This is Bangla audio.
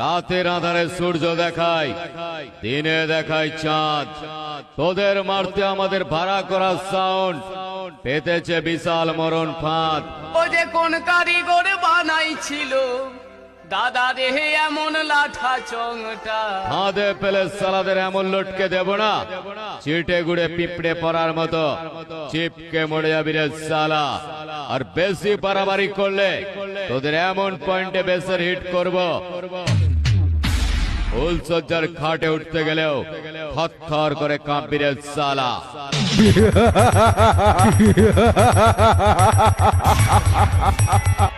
রাতের আধারে সূর্য দেখায় দিনে দেখায় চাঁদ। তোদের মারতে আমাদের ভাড়া করা সাউন্ড পেতেছে বিশাল মরণ ফাঁদ। ও যে কোন কারিগর বানাইছিল দাদা দেহে এমন লাঠা চংটা। ফাঁদে পেলে সালাদের এমন লটকে দেব না চিটে গুড়ে পিঁপড়ে পড়ার মতো চিপকে মরে যাবি রে সালা। আর বেশি বাড়াবাড়ি করলে তোদের এমন পয়েন্টে বেসের হিট করব। উলসজ্জার খাটে উঠতে গেলেও থর করে কাঁপিরে সালা।